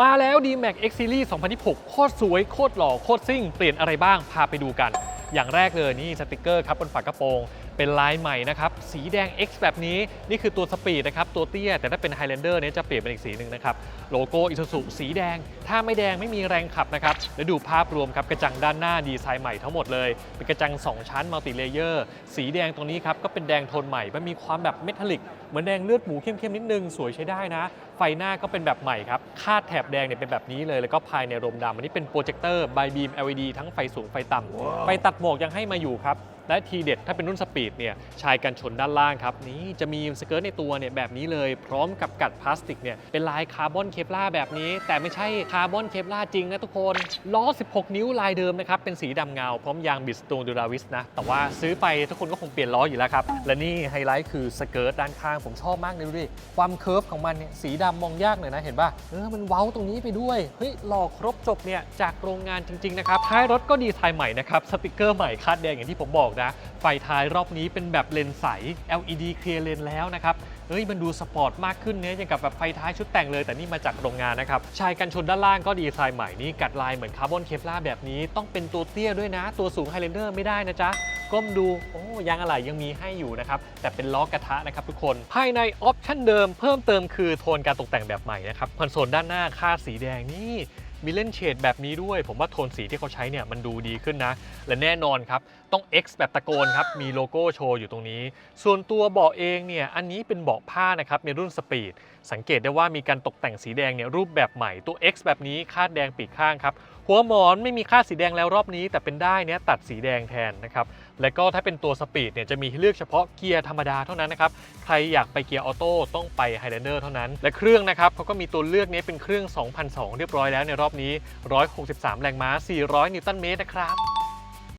มาแล้ว D-Max X Series 2026 โคตรสวย โคตรหล่อ โคตรซิ่ง เปลี่ยนอะไรบ้าง พาไปดูกัน อย่างแรกเลยนี่สติกเกอร์ครับบนฝากระโปรง เป็นลายใหม่นะครับ สีแดง X แบบนี้นี่คือตัวสปีดนะครับ ตัวเตี้ย แต่ถ้าเป็น Highlander เนี่ยจะเปลี่ยนเป็นอีกสีหนึ่งนะครับ โลโก้อิซูซุสีแดง ถ้าไม่แดงไม่มีแรงขับนะครับ แล้วดูภาพรวมครับ กระจังด้านหน้าดีไซน์ใหม่ทั้งหมดเลย เป็นกระจัง 2 ชั้นมัลติเลเยอร์สีแดงตรงนี้ครับก็เป็นแดงโทนใหม่มันมีความแบบเมทัลลิกเหมือนแดงเลือดหมูเข้มๆนิดนึงสวยใช้ได้นะ ไฟหน้าก็เป็นแบบใหม่ครับคาดแถบแดงเนี่ยเป็นแบบนี้เลยแล้วก็ภายในโรมดำอันนี้เป็นโปรเจคเตอร์ไบบีม LED ทั้งไฟสูงไฟต่ำไฟตัดหมอกยังให้มาอยู่ครับ และทีเด็ดถ้าเป็นรุ่นสปีดเนี่ยชายกันชนด้านล่างครับนี่จะมีสเกิร์ตในตัวเนี่ยแบบนี้เลยพร้อมกับกัดพลาสติกเนี่ยเป็นลายคาร์บอนเคปลาแบบนี้ แต่ไม่ใช่คาร์บอนเคปลาจริงนะทุกคนล้อ 16 นิ้วลายเดิมนะครับเป็นสีดำเงา พร้อมยางบิสโตนดูราวิสนะแต่ว่าซื้อไปทุกคนก็คงเปลี่ยนล้ออยู่แล้วครับและนี่ไฮไลท์คือสเกิร์ตด้านข้างผมชอบมากเลยดูดิความเคิร์ฟของมันเนี่ยสีดำมองยากหน่อยนะเห็นป่ะเออมันเว้าตรงนี้ไปด้วยเฮ้ยหล่อครบจบเนี่ยจากโรงงานจริงๆนะครับท้ายรถก็ดีไซน์ใหม่นะครับสติกเกอร์ใหม่คาดแดงอย่างที่ผมบอกนะ ไฟท้ายรอบนี้เป็นแบบเลนส์ใส LED เคลียร์เลนแล้วนะครับเฮ้ยมันดูสปอร์ตมากขึ้นเนี่ยอย่างกับแบบไฟท้ายชุดแต่งเลยแต่นี่มาจากโรงงานนะครับชายกันชนด้านล่างก็ดีไซน์ใหม่นี่กัดลายเหมือนคาร์บอนเคปลาแบบนี้ต้องเป็นตัวเตี้ยด้วยนะ ตัวสูงไฮเลนเดอร์ไม่ได้นะจ๊ะก้มดูโอ้ยางอะไหล่ยังมีให้อยู่นะครับแต่เป็นล้อกระทะนะครับทุกคน ภายในออปชั่นเดิมเพิ่มเติมคือโทนการตกแต่งแบบใหม่นะครับคอนโซลด้านหน้าคาดสีแดงนี่ มีเล่นเฉดแบบนี้ด้วย ผมว่าโทนสีที่เขาใช้เนี่ยมันดูดีขึ้นนะ และแน่นอนครับ ต้อง X แบบตะโกนครับ มีโลโก้โชว์อยู่ตรงนี้ ส่วนตัวเบาะเองเนี่ยอันนี้เป็นเบาะผ้านะครับในรุ่นสปีด สังเกตได้ว่ามีการตกแต่งสีแดงเนี่ยรูปแบบใหม่ตัว X แบบนี้คาดแดงปีกข้างครับหัวหมอนไม่มีคาดสีแดงแล้วรอบนี้ แต่เป็นได้เนี่ยตัดสีแดงแทนนะครับ และก็ถ้าเป็นตัวสปีดเนี่ยจะมีเลือกเฉพาะเกียร์ธรรมดาเท่านั้นนะครับ ใครอยากไปเกียร์ออโต้ต้องไป Highlander เท่านั้น และเครื่องนะครับเขาก็มีตัวเลือกนี้เป็นเครื่อง 2002 เรียบร้อยแล้วในรอบนี้ 163 แรงม้า 400 นิวตันเมตรนะครับ